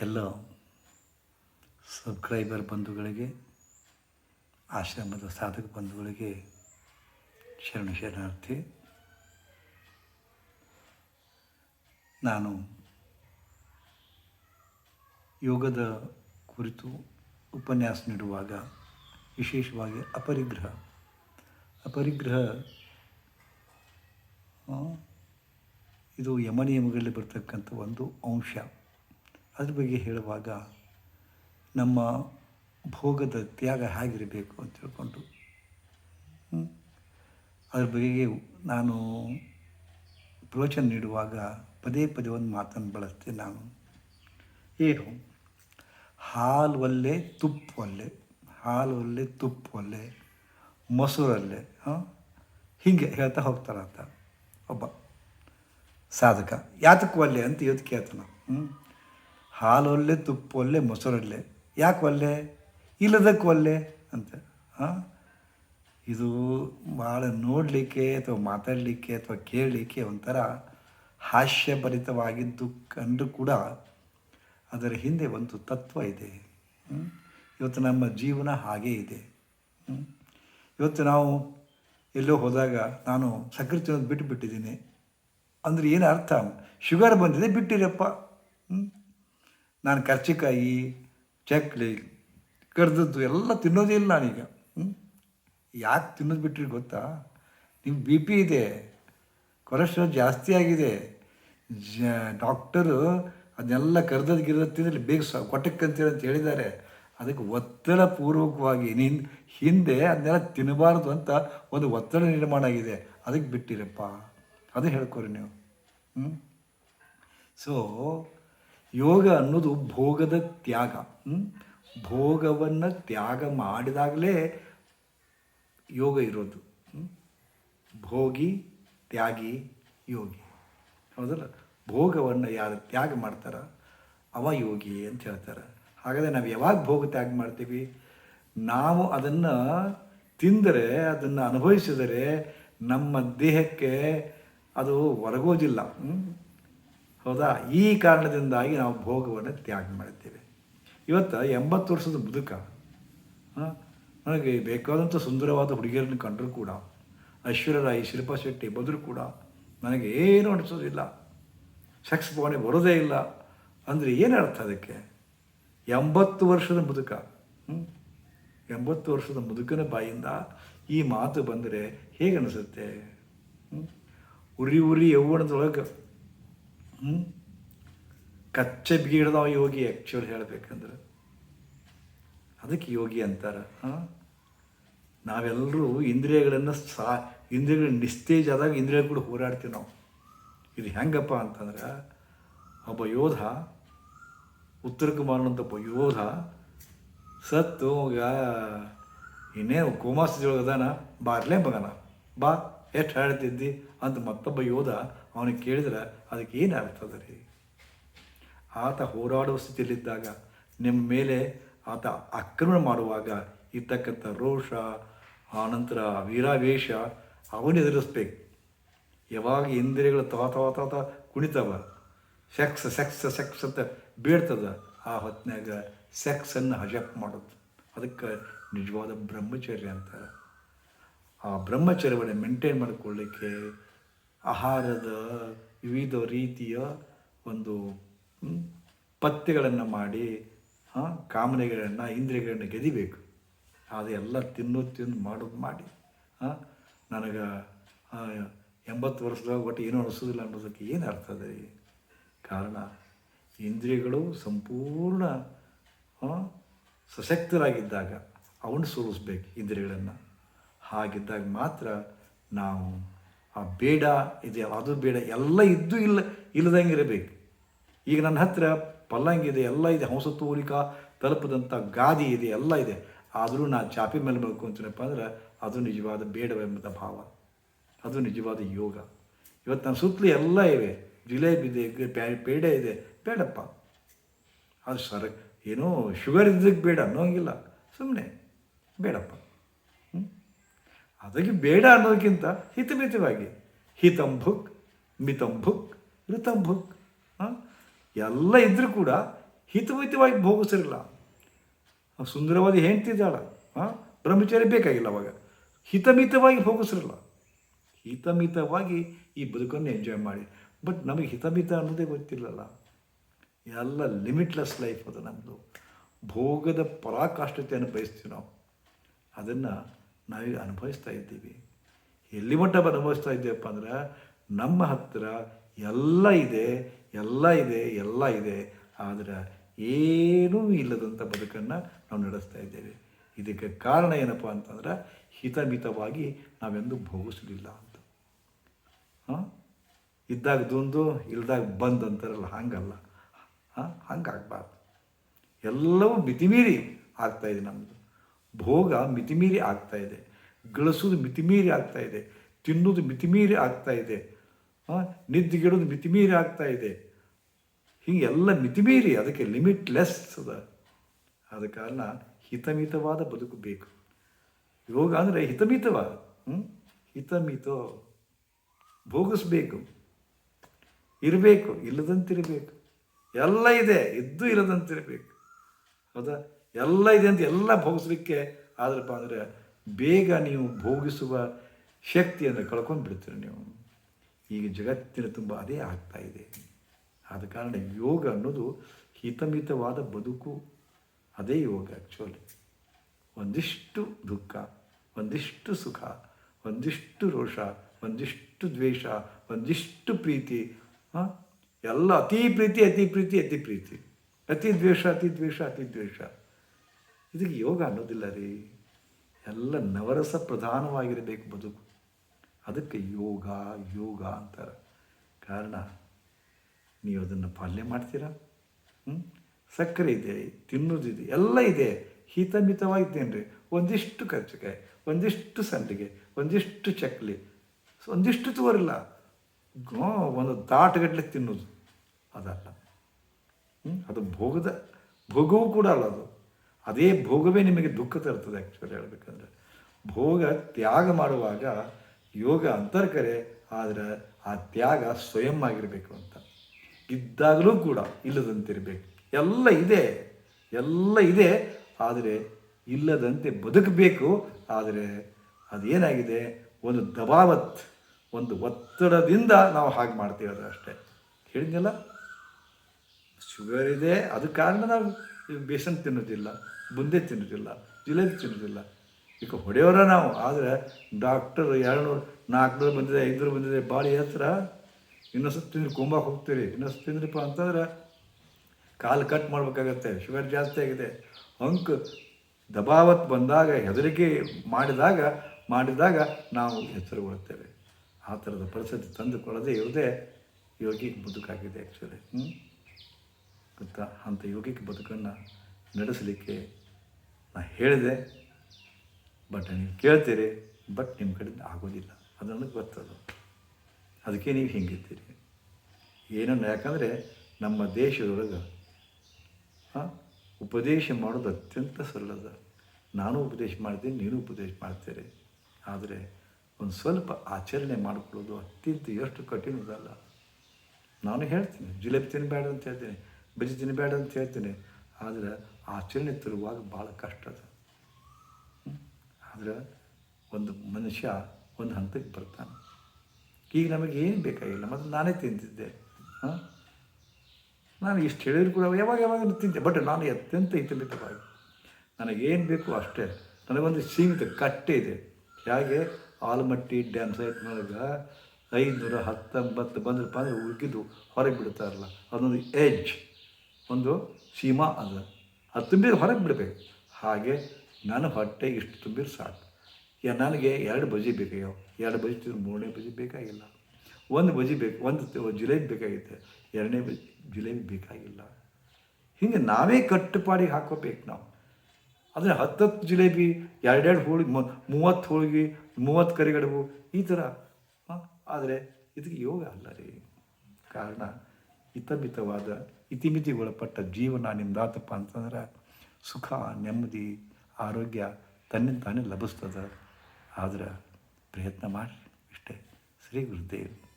ಎಲ್ಲ ಸಬ್ಸ್ಕ್ರೈಬರ್ ಬಂಧುಗಳಿಗೆ, ಆಶ್ರಮದ ಸಾಧಕ ಬಂಧುಗಳಿಗೆ ಶರಣ ಶರಣಾರ್ಥಿ. ನಾನು ಯೋಗದ ಕುರಿತು ಉಪನ್ಯಾಸ ನೀಡುವಾಗ ವಿಶೇಷವಾಗಿ ಅಪರಿಗ್ರಹ ಅಪರಿಗ್ರಹ ಇದು ಯಮನಿಯಮಗಳಲ್ಲಿ ಬರ್ತಕ್ಕಂಥ ಒಂದು ಅಂಶ. ಅದ್ರ ಬಗ್ಗೆ ಹೇಳುವಾಗ ನಮ್ಮ ಭೋಗದ ತ್ಯಾಗ ಹೇಗಿರಬೇಕು ಅಂತ ತಿಳ್ಕೊಂಡು? ಅದ್ರ ಬಗೆಗೆ ನಾನು ಪ್ರವಚನ ನೀಡುವಾಗ ಪದೇ ಪದೇ ಒಂದು ಮಾತನ್ನು ಬಳಸ್ತೀನಿ ನಾನು ಏನು ಹಾಲು ಒಲ್ಲೆ, ತುಪ್ಪ ಒಲ್ಲೆ, ಹಾಲು ಒಲ್ಲೆ, ತುಪ್ಪ ಒಲ್ಲೆ ಮೊಸರಲ್ಲೇ ಹಾಂ, ಹೀಗೆ ಹೇಳ್ತಾ ಹೋಗ್ತಾರಂತ ಒಬ್ಬ ಸಾಧಕ ಯಾತಕ್ಕೆ ಒಲ್ಲೆ ಅಂತ ಇವತ್ತು ಕೇಳ್ತಾನೆ ಹ್ಞೂ ಹಾಲು ಒಲ್ಲೆ ತುಪ್ಪ ಒಲ್ಲೆ ಮೊಸರಲ್ಲೆ. ಯಾಕೆ ಒಲ್ಲೆ? ಇಲ್ಲದಕ್ಕೆ ಒಲ್ಲೆ ಅಂತ. ಹಾಂ? ಇದು ಭಾಳ ನೋಡಲಿಕ್ಕೆ ಅಥವಾ ಮಾತಾಡಲಿಕ್ಕೆ ಅಥವಾ ಕೇಳಲಿಕ್ಕೆ ಒಂಥರ ಹಾಸ್ಯಭರಿತವಾಗಿದ್ದು ಕಂಡು ಕೂಡ ಅದರ ಹಿಂದೆ ಒಂದು ತತ್ವ ಇದೆ? ಇವತ್ತು ನಮ್ಮ ಜೀವನ ಹಾಗೇ ಇದೆ. ಇವತ್ತು ನಾವು ಎಲ್ಲೋ ಹೋದಾಗ ನಾನು ಸಕ್ಕರೆ ತಿನ್ನೋದು ಬಿಟ್ಟು ಬಿಟ್ಟಿದ್ದೀನಿ. ಅಂದರೆ ಏನು ಅರ್ಥ? ಶುಗರ್ ಬಂದಿದೆ, ಬಿಟ್ಟಿರಪ್ಪ? ನಾನು ಕರ್ಚಿಕಾಯಿ, ಚಕ್ಲಿ, ಕರ್ದದ್ದು ಎಲ್ಲ ತಿನ್ನೋದೇ ಇಲ್ಲ ನಾನೀಗ. ಯಾಕೆ ತಿನ್ನೋದು ಬಿಟ್ಟಿರಿ ಗೊತ್ತಾ? ನಿಮ್ಮ ಬಿ ಪಿ ಇದೆ, ಕೊಲೆಸ್ಟ್ರಾಲ್ ಜಾಸ್ತಿ ಆಗಿದೆ. ಜ, ಡಾಕ್ಟರು ಅದನ್ನೆಲ್ಲ ಕರ್ದದ್ದು ಗಿರದ ತಿಂದರೆ ಬೇಗ ಸ ಅಂತ ಹೇಳಿದ್ದಾರೆ. ಅದಕ್ಕೆ ಒತ್ತಡ ಪೂರ್ವಕವಾಗಿ, ನಿನ್ ಹಿಂದೆ ಅದನ್ನೆಲ್ಲ ತಿನ್ನಬಾರ್ದು ಅಂತ ಒಂದು ಒತ್ತಡ ನಿರ್ಮಾಣ ಆಗಿದೆ. ಅದಕ್ಕೆ ಬಿಟ್ಟಿರಪ್ಪ. ಅದು ಹೇಳ್ಕೊರಿ ನೀವು. ಹ್ಞೂ ಸೊ ಯೋಗ ಅನ್ನೋದು ಭೋಗದ ತ್ಯಾಗ ಭೋಗವನ್ನು ತ್ಯಾಗ ಮಾಡಿದಾಗಲೇ ಯೋಗ ಇರೋದು? ಭೋಗಿ, ತ್ಯಾಗಿ, ಯೋಗಿ. ಹೌದಲ್ಲ? ಭೋಗವನ್ನು ಯಾರು ತ್ಯಾಗ ಮಾಡ್ತಾರ? ಅವ ಯೋಗಿ ಅಂತ ಹೇಳ್ತಾರೆ. ಹಾಗಾದರೆ ನಾವು ಯಾವಾಗ ಭೋಗ ತ್ಯಾಗ ಮಾಡ್ತೀವಿ? ನಾವು ಅದನ್ನು ತಿಂದರೆ, ಅದನ್ನು ಅನುಭವಿಸಿದರೆ ನಮ್ಮ ದೇಹಕ್ಕೆ ಅದು ಒರಗೋದಿಲ್ಲ? ಹೌದಾ? ಈ ಕಾರಣದಿಂದಾಗಿ ನಾವು ಭೋಗವನ್ನು ತ್ಯಾಗ ಮಾಡುತ್ತೇವೆ. ಇವತ್ತು ಎಂಬತ್ತು ವರ್ಷದ ಮುದುಕ ಆ, ನನಗೆ ಬೇಕಾದಂಥ ಸುಂದರವಾದ ಹುಡುಗಿಯರನ್ನು ಕಂಡರೂ ಕೂಡ ಐಶ್ವರ್ಯರಾಯಿ ಶಿಲ್ಪಾ ಶೆಟ್ಟಿ ಬಂದರೂ ಕೂಡ ನನಗೆ ಏನು ಅನಿಸೋದಿಲ್ಲ. ಸೆಕ್ಸ್ ಭಾವನೆ ಬರೋದೇ ಇಲ್ಲ. ಅಂದರೆ ಏನು ಅರ್ಥ ಅದಕ್ಕೆ? ಎಂಬತ್ತು ವರ್ಷದ ಮುದುಕ? ಎಂಬತ್ತು ವರ್ಷದ ಮುದುಕನ ಬಾಯಿಂದ ಈ ಮಾತು ಬಂದರೆ ಹೇಗೆ ಅನಿಸುತ್ತೆ? ಉರಿ ಉರಿ ಯೌವನದೊಳಗೆ ಕಚ್ಚೆ ಬೀಡದವ ಯೋಗಿ ಆ್ಯಕ್ಚುಲಿ ಹೇಳಬೇಕಂದ್ರೆ. ಅದಕ್ಕೆ ಯೋಗಿ ಅಂತಾರೆ, ಹಾಂ? ನಾವೆಲ್ಲರೂ ಇಂದ್ರಿಯಗಳನ್ನು ಸಾ ಇಂದ್ರಿಯಗಳ ನಿಸ್ತೇಜ್ ಆದಾಗ ಇಂದ್ರಿಯ ಕೂಡ ಹೋರಾಡ್ತೀವಿ ನಾವು. ಇದು ಹೆಂಗಪ್ಪ ಅಂತಂದ್ರೆ, ಒಬ್ಬ ಯೋಧ, ಉತ್ತರ ಕುಮಾರನಂತ ಒಬ್ಬ ಯೋಧ, ಸತ್ತು ಈಗ ಇನ್ನೇನು ಕೋಮಾಸ್ಥಿತಿಯೊಳಗೆ ಅದಾನ? ಬಾರ್ಲೇ ಮಗನ. ಬಾ. ಎಷ್ಟು ಹೇಳ್ತಿದ್ದಿ? ಅಂತ ಮತ್ತೊಬ್ಬ ಯೋಧ ಅವನಿಗೆ ಕೇಳಿದ್ರೆ ಅದಕ್ಕೆ ಏನು ಆಗ್ತದೆ ರೀ? ಆತ ಹೋರಾಡುವ ಸ್ಥಿತಿಯಲ್ಲಿದ್ದಾಗ ನಿಮ್ಮ ಮೇಲೆ ಆತ ಆಕ್ರಮಣ ಮಾಡುವಾಗ ಇರ್ತಕ್ಕಂಥ ರೋಷ ಆನಂತರ ವೀರಾವೇಶ ಅವನು ಎದುರಿಸ್ಬೇಕು. ಯಾವಾಗ ಇಂದ್ರಿಯಗಳು ತಾತ ತಾತ ತವ ತವ ಕುಣಿತವ ಸೆಕ್ಸ್ ಸೆಕ್ಸ್ ಸೆಕ್ಸ್ ಅಂತ ಬೀಳ್ತದ, ಆ ಹೊತ್ತಿನಾಗ ಸೆಕ್ಸನ್ನು ಹಜಪ್ ಮಾಡೋದು ಅದಕ್ಕೆ ನಿಜವಾದ ಬ್ರಹ್ಮಚರ್ಯ ಅಂತಾರೆ ಆ ಬ್ರಹ್ಮಚರ್ಯವನ್ನು ಮೇಂಟೈನ್ ಮಾಡಿಕೊಳ್ಳಿಕ್ಕೆ ಆಹಾರದ ವಿವಿಧ ರೀತಿಯ ಒಂದು ಪಥ್ಯಗಳನ್ನು ಮಾಡಿ ಕಾಮನೆಗಳನ್ನು, ಇಂದ್ರಿಯಗಳನ್ನು ಗೆದಿಬೇಕು. ಅದೆಲ್ಲ ತಿನ್ನು, ತಿಂದು ಮಾಡೋದು ಮಾಡಿ. ನನಗೆ ಎಂಬತ್ತು ವರ್ಷದಾಗ ಒಟ್ಟು ಏನೂ ಅನಿಸೋದಿಲ್ಲ ಅನ್ನೋದಕ್ಕೆ ಏನು ಅರ್ಥ ಅದ ಕಾರಣ, ಇಂದ್ರಿಯಗಳು ಸಂಪೂರ್ಣ ಸಶಕ್ತರಾಗಿದ್ದಾಗ ಅವನು ಸೋಲಿಸ್ಬೇಕು ಇಂದ್ರಿಯಗಳನ್ನು. ಹಾಗಿದ್ದಾಗ ಮಾತ್ರ ನಾವು ಆ ಬೇಡ, ಇದೆ ಅದು ಬೇಡ, ಎಲ್ಲ ಇದ್ದು ಇಲ್ಲ, ಇಲ್ಲದಂಗೆ ಇರಬೇಕು. ಈಗ ನನ್ನ ಹತ್ರ ಪಲ್ಲಂಗಿ ಇದೆ, ಎಲ್ಲ ಇದೆ, ಹಂಸ ತೋರಿಕ ತಲುಪದಂಥ ಗಾದಿ ಇದೆ, ಎಲ್ಲ ಇದೆ. ಆದರೂ ನಾ ಚಾಪೆ ಮೇಲೆ ಮಲ್ಕೊಂತೀನಪ್ಪ ಅಂದ್ರೆ ಅದು ನಿಜವಾದ ಬೇಡವೆಂಬ ಭಾವ. ಅದು ನಿಜವಾದ ಯೋಗ. ಇವತ್ತು ನನ್ನ ಸುತ್ತಲೂ ಎಲ್ಲ ಇವೆ. ಜಿಲೇಬಿ ಇದೆ ಪೇಡ ಇದೆ. ಬೇಡಪ್ಪ. ಅದು ಸರ, ಏನೋ ಶುಗರ್ ಇದ್ದಕ್ಕೆ ಬೇಡ ಅನ್ನೋಂಗಿಲ್ಲ. ಸುಮ್ಮನೆ ಬೇಡಪ್ಪ? ಅದಕ್ಕೆ ಬೇಡ ಅನ್ನೋದಕ್ಕಿಂತ ಹಿತಮಿತವಾಗಿ ಹಿತಂಭುಕ್ ಮಿತಂಭುಕ್ ಋತಂಭುಕ್ ಎಲ್ಲ ಇದ್ದರೂ ಕೂಡ ಹಿತಮಿತವಾಗಿ ಭೋಗಿಸಿರಲ್ಲ. ಸುಂದರವಾದ ಹೆಂಡ್ತಿದ್ದಾಳ ಹಾಂ? ಬ್ರಹ್ಮಚಾರಿ ಬೇಕಾಗಿಲ್ಲ ಅವಾಗ. ಹಿತಮಿತವಾಗಿ ಭೋಗಿಸಿರಲ್ಲ. ಹಿತಮಿತವಾಗಿ ಈ ಬದುಕನ್ನು ಎಂಜಾಯ್ ಮಾಡಿ. ಬಟ್ ನಮಗೆ ಹಿತಮಿತ ಅನ್ನೋದೇ ಗೊತ್ತಿಲ್ಲಲ್ಲ. ಎಲ್ಲ ಲಿಮಿಟ್ಲೆಸ್ ಲೈಫ್ ಅದು ನಮ್ಮದು ಭೋಗದ ಪರಾಕಾಷ್ಠತೆಯನ್ನು ಬಯಸ್ತೀವಿ ನಾವು. ಅದನ್ನು ನಾವೀಗ ಅನುಭವಿಸ್ತಾ ಇದ್ದೀವಿ. ಎಲ್ಲಿ ಮಟ್ಟ ಅನುಭವಿಸ್ತಾ ಇದ್ದೇವಪ್ಪ ಅಂದ್ರೆ, ನಮ್ಮ ಹತ್ತಿರ ಎಲ್ಲ ಇದೆ ಎಲ್ಲ ಇದೆ ಎಲ್ಲ ಇದೆ. ಆದರೆ ಏನೂ ಇಲ್ಲದಂಥ ಬದುಕನ್ನು ನಾವು ನಡೆಸ್ತಾ ಇದ್ದೇವೆ. ಇದಕ್ಕೆ ಕಾರಣ ಏನಪ್ಪ ಅಂತಂದ್ರೆ, ಹಿತಮಿತವಾಗಿ ನಾವೆಂದು ಭೋಗಿಸಲಿಲ್ಲ ಅಂತ. ಇದ್ದಾಗ ದುಂದು, ಇಲ್ದಾಗ ಬಂದ್ ಅಂತಾರಲ್ಲ, ಹಂಗಲ್ಲ. ಹಾಂ? ಹಂಗಾಗಬಾರ್ದು. ಎಲ್ಲವೂ ಮಿತಿಮೀರಿ ಆಗ್ತಾಯಿದೆ ನಮ್ಮದು ಭೋಗ ಮಿತಿಮೀರಿ ಆಗ್ತಾ ಇದೆ. ಗಳಿಸೋದು ಮಿತಿಮೀರಿ ಆಗ್ತಾ ಇದೆ. ತಿನ್ನೋದು ಮಿತಿಮೀರಿ ಆಗ್ತಾ ಇದೆ. ನಿದ್ದೆಗಿಡೋದು ಮಿತಿಮೀರಿ ಆಗ್ತಾ ಇದೆ. ಹೀಗೆ ಎಲ್ಲ ಮಿತಿಮೀರಿ, ಅದಕ್ಕೆ ಲಿಮಿಟ್ಲೆಸ್ ಅದ. ಆದ ಕಾರಣ ಹಿತಮಿತವಾದ ಬದುಕು ಬೇಕು. ಯೋಗ ಅಂದರೆ ಹಿತಮಿತವ? ಹಿತಮಿತೋ. ಭೋಗಿಸ್ಬೇಕು. ಇರಬೇಕು, ಇಲ್ಲದಂತಿರಬೇಕು. ಎಲ್ಲ ಇದೆ, ಇದ್ದು ಇಲ್ಲದಂತಿರಬೇಕು. ಹೌದಾ? ಎಲ್ಲ ಇದೆ ಅಂತ ಎಲ್ಲ ಭೋಗಿಸ್ಲಿಕ್ಕೆ ಆದ್ರಪ್ಪ ಅಂದರೆ ಬೇಗ ನೀವು ಭೋಗಿಸುವ ಶಕ್ತಿಯನ್ನು ಕಳ್ಕೊಂಡು ಬಿಡ್ತೀರಿ ನೀವು. ಈಗ ಜಗತ್ತಿನ ತುಂಬ ಅದೇ ಆಗ್ತಾ ಇದೆ. ಆದ ಕಾರಣ ಯೋಗ ಅನ್ನೋದು ಹಿತಮಿತವಾದ ಬದುಕು. ಅದೇ ಯೋಗ ಆ್ಯಕ್ಚುಲಿ ಒಂದಿಷ್ಟು ದುಃಖ, ಒಂದಿಷ್ಟು ಸುಖ, ಒಂದಿಷ್ಟು ರೋಷ, ಒಂದಿಷ್ಟು ದ್ವೇಷ, ಒಂದಿಷ್ಟು ಪ್ರೀತಿ ಎಲ್ಲ ಅತಿ ಪ್ರೀತಿ ಅತಿ ಪ್ರೀತಿ ಅತಿ ಪ್ರೀತಿ. ಅತಿ ದ್ವೇಷ ಅತಿ ದ್ವೇಷ ಅತಿ ದ್ವೇಷ. ಇದಕ್ಕೆ ಯೋಗ ಅನ್ನೋದಿಲ್ಲ ರೀ. ಎಲ್ಲ ನವರಸ ಪ್ರಧಾನವಾಗಿರಬೇಕು ಬದುಕು. ಅದಕ್ಕೆ ಯೋಗ ಯೋಗ ಅಂತಾರೆ. ಕಾರಣ, ನೀವು ಅದನ್ನು ಪಾಲನೆ ಮಾಡ್ತೀರಾ? ಸಕ್ಕರೆ ಇದೆ ತಿನ್ನೋದಿದೆ ಎಲ್ಲ ಇದೆ. ಹಿತಮಿತವಾಗಿದ್ದೇನೆ ರೀ. ಒಂದಿಷ್ಟು ಕರ್ಚಿಕಾಯಿ ಒಂದಿಷ್ಟು ಸಂಡಿಗೆ, ಒಂದಿಷ್ಟು ಚಕ್ಲಿ, ಒಂದಿಷ್ಟು ತೋರಿಲ್ಲ ಒಂದು ದಾಟಗಟ್ಟಲೆ ತಿನ್ನೋದು. ಅದಲ್ಲ? ಅದು ಭೋಗದ, ಭೋಗವೂ ಕೂಡ ಅಲ್ಲ ಅದು. ಅದೇ ಭೋಗವೇ ನಿಮಗೆ ದುಃಖ ತರ್ತದೆ ಆ್ಯಕ್ಚುಲಿ ಹೇಳಬೇಕಂದ್ರೆ. ಭೋಗ ತ್ಯಾಗ ಮಾಡುವಾಗ ಯೋಗ ಅಂತರ್ಕರೆ, ಆದರೆ ಆ ತ್ಯಾಗ ಸ್ವಯಂ ಆಗಿರಬೇಕು ಅಂತ. ಇದ್ದಾಗಲೂ ಕೂಡ ಇಲ್ಲದಂತಿರಬೇಕು. ಎಲ್ಲ ಇದೆ ಎಲ್ಲ ಇದೆ, ಆದರೆ ಇಲ್ಲದಂತೆ ಬದುಕಬೇಕು, ಆದರೆ ಅದೇನಾಗಿದೆ? ಒಂದು ದಬಾವತ್, ಒಂದು ಒತ್ತಡದಿಂದ ನಾವು ಹಾಗೆ ಮಾಡ್ತೀವಿ ಅಷ್ಟೇ ಹೇಳಿದ್ನಲ್ಲ ಶುಗರ್ ಇದೆ, ಅದು ಕಾರಣ ನಾವು ಬೇಸನ್ ತಿನ್ನೋದಿಲ್ಲ, ಬುಂದೆ ತಿನ್ನೋದಿಲ್ಲ, ಜಿಲೇಬಿ ತಿನ್ನೋದಿಲ್ಲ. ಈಗ ಹೊಡೆಯೋರ ನಾವು, ಆದರೆ ಡಾಕ್ಟರ್ ಎರಡುನೂರು, ನಾಲ್ಕುನೂರು ಬಂದಿದೆ, ಐದುನೂರು ಬಂದಿದೆ ಭಾಳ ಹತ್ರ ಇನ್ನೊಂದು ತಿಂದ್ರೆ ಕೊಂಬಾಕ್ ಹೋಗ್ತೀರಿ ಇನ್ನೊಂದು ತಿಂದ್ರಪ್ಪ ಅಂತಂದ್ರೆ ಕಾಲು ಕಟ್ ಮಾಡಬೇಕಾಗತ್ತೆ, ಶುಗರ್ ಜಾಸ್ತಿ ಆಗಿದೆ. ಹಂಕ್ ದಬಾವತ್ ಬಂದಾಗ, ಹೆದರಿಕೆ ಮಾಡಿದಾಗ ಮಾಡಿದಾಗ ನಾವು ಎಚ್ಚರಗೊಳ್ಳುತ್ತೇವೆ. ಆ ಥರದ ಪರಿಸ್ಥಿತಿ ತಂದುಕೊಳ್ಳದೆ ಇರದೆ ಯೋಗಿಗೆ ಬದುಕಾಗಿದೆ ಆ್ಯಕ್ಚುಲಿ ಹ್ಞೂ ಗೊತ್ತಾ ಅಂಥ ಯೋಗಿಕ ಬದುಕನ್ನು ನಡೆಸಲಿಕ್ಕೆ ನಾನು ಹೇಳಿದೆ. ಬಟ್ ನೀವು ಕೇಳ್ತೀರಿ ಬಟ್ ನಿಮ್ಮ ಕಡೆಯಿಂದ ಆಗೋದಿಲ್ಲ. ಅದು ನನಗೆ ಗೊತ್ತದು. ಅದಕ್ಕೆ ನೀವು ಹಿಂಗಿರ್ತೀರಿ ಏನನ್ನು, ಯಾಕಂದರೆ ನಮ್ಮ ದೇಶದೊಳಗೆ ಉಪದೇಶ ಮಾಡೋದು ಅತ್ಯಂತ ಸರಳದ ನಾನು ಉಪದೇಶ ಮಾಡ್ತೀನಿ ನೀನು ಉಪದೇಶ ಮಾಡ್ತೀರಿ. ಆದರೆ ಒಂದು ಸ್ವಲ್ಪ ಆಚರಣೆ ಮಾಡಿಕೊಳ್ಳೋದು ಅತ್ಯಂತ ಎಷ್ಟು ಕಠಿಣದಲ್ಲ. ನಾನು ಹೇಳ್ತೀನಿ, ಜಿಲೇಬಿ ತಿನ್ನಬೇಡ ಅಂತ ಹೇಳ್ತೀನಿ. ಬಜ್ಜಿ ತಿನ್ನಬೇಡ ಅಂತ ಹೇಳ್ತೀನಿ. ಆದರೆ ಆಚರಣೆ ತರುವಾಗ ಭಾಳ ಕಷ್ಟ ಅದು. ಆದರೆ ಒಂದು ಮನುಷ್ಯ ಒಂದು ಹಂತಕ್ಕೆ ಬರ್ತಾನೆ. ಈಗ ನಮಗೆ ಏನು ಬೇಕಾಗಿಲ್ಲ, ಮತ್ತು ನಾನೇ ತಿಂತಿದ್ದೆ. ಹಾಂ? ನಾನು ಇಷ್ಟು ಹೇಳಿದ್ರು ಕೂಡ ಯಾವಾಗ ಯಾವಾಗ ತಿಂತೆ, ಬಟ್ ನಾನು ಅತ್ಯಂತ ಹಿತಮಿತವಾಗಿ. ನನಗೇನು ಬೇಕು ಅಷ್ಟೇ. ನನಗೊಂದು ಸೀಮಿತ ಕಟ್ಟೆ ಇದೆ. ಹೇಗೆ ಆಲಮಟ್ಟಿ ಡ್ಯಾಮ್ ಸೈಟ್ನೊಳಗೆ ಐದುನೂರ ಹತ್ತೊಂಬತ್ತು ಬಂದ್ರಪ್ಪ ಅಂದರೆ ಉಗಿದು ಹೊರಗೆ ಬಿಡ್ತಾರಲ್ಲ, ಅದೊಂದು ಎಜ್ ಒಂದು ಸೀಮಾ ಅದ. ಅದು ತುಂಬಿದ್ರೆ ಹೊರಗೆ ಬಿಡಬೇಕು. ಹಾಗೆ ನನ್ನ ಹೊಟ್ಟೆ ಇಷ್ಟು ತುಂಬಿದ್ರೆ ಸಾಕು. ನನಗೆ ಎರಡು ಬಜಿ ಬೇಕಾಗ್ಯಾವ. ಎರಡು ಬಜಿ ತಿಂದ್ರೆ ಮೂರನೇ ಬಜಿ ಬೇಕಾಗಿಲ್ಲ. ಒಂದು ಬಜಿ ಬೇಕು, ಒಂದು ಜಿಲೇಬಿ ಬೇಕಾಗಿತ್ತು. ಎರಡನೇ ಬಜಿ, ಜಿಲೇಬಿ ಬೇಕಾಗಿಲ್ಲ. ಹಿಂಗೆ ನಾವೇ ಕಟ್ಟುಪಾಡಿಗೆ ಹಾಕೋಬೇಕು ನಾವು. ಅಂದರೆ ಹತ್ತತ್ತು ಜಿಲೇಬಿ, ಎರಡೆರಡು ಹೋಳಿಗೆ ಮೂವತ್ತು ಹೋಳಿಗೆ, ಮೂವತ್ತು ಕರಿಗಡುಬು, ಈ ಥರ. ಆದರೆ ಇದಕ್ಕೆ ಯೋಗ ಅಲ್ಲ ರೀ. ಕಾರಣ, ಹಿತಮಿತವಾದ ಇತಿಮಿತಿಗೊಳಪಟ್ಟ ಜೀವನ ನಿಮ್ದಾತಪ್ಪ ಅಂತಂದ್ರೆ ಸುಖ, ನೆಮ್ಮದಿ, ಆರೋಗ್ಯ ತನ್ನಿಂದ ತಾನೇ ಲಭಿಸ್ತದೆ. ಆದ್ರೆ ಪ್ರಯತ್ನ ಮಾಡಿ ಇಷ್ಟೇ. ಶ್ರೀ ಗುರುದೇವ್.